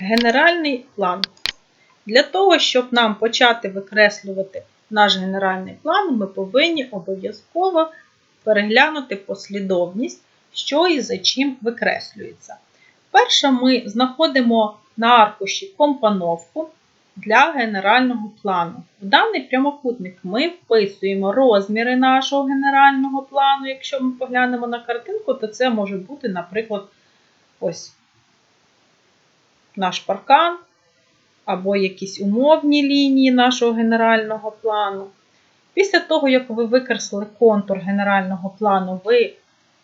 Генеральний план. Для того, щоб нам почати викреслювати наш генеральний план, ми повинні обов'язково переглянути послідовність, що і за чим викреслюється. Перше, ми знаходимо на аркуші компоновку для генерального плану. В даний прямокутник ми вписуємо розміри нашого генерального плану. Якщо ми поглянемо на картинку, то це може бути, наприклад, ось наш паркан, або якісь умовні лінії нашого генерального плану. Після того, як ви викреслили контур генерального плану, ви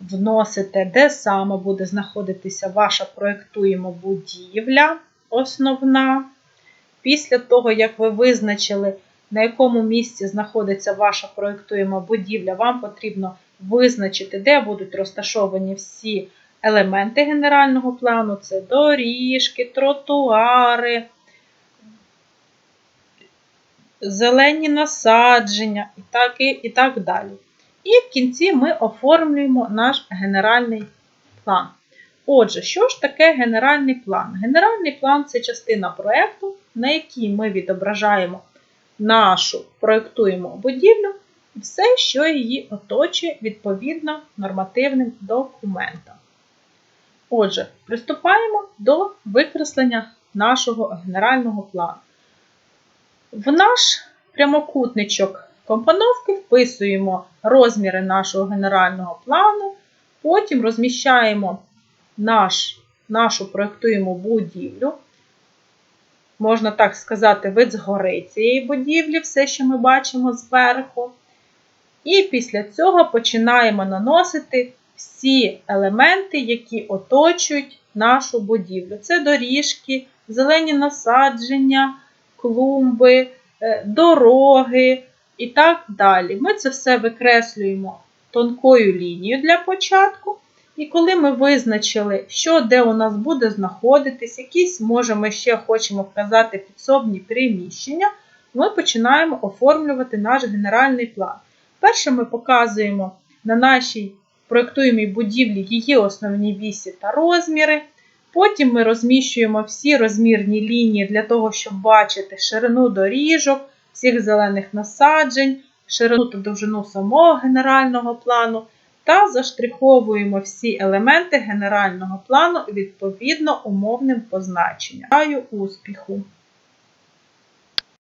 вносите, де саме буде знаходитися ваша проєктуємо будівля основна. Після того, як ви визначили, на якому місці знаходиться ваша проєктуєма будівля, вам потрібно визначити, де будуть розташовані всі елементи генерального плану: це доріжки, тротуари, зелені насадження і так, і, і так далі. І в кінці ми оформлюємо наш генеральний план. Отже, що ж таке генеральний план? Генеральний план це частина проєкту, на якій ми відображаємо нашу проєктуємо будівлю, все, що її оточує відповідно нормативним документам. Отже, приступаємо до викреслення нашого генерального плану. В наш прямокутничок компоновки вписуємо розміри нашого генерального плану, потім розміщаємо наш, нашу проєктуємо будівлю. Можна так сказати, вид згори цієї будівлі, все, що ми бачимо зверху. І після цього починаємо наносити всі елементи, які оточують нашу будівлю. Це доріжки, зелені насадження, клумби, е, дороги і так далі. Ми це все викреслюємо тонкою лінією для початку. І коли ми визначили, що де у нас буде знаходитись, якісь, може, ми ще хочемо вказати підсобні приміщення, ми починаємо оформлювати наш генеральний план. Перше ми показуємо на нашій проєктуємій будівлі її основні вісі та розміри. Потім ми розміщуємо всі розмірні лінії для того, щоб бачити ширину доріжок, всіх зелених насаджень, ширину та довжину самого генерального плану та заштриховуємо всі елементи генерального плану відповідно умовним позначенням. Бажаю успіху!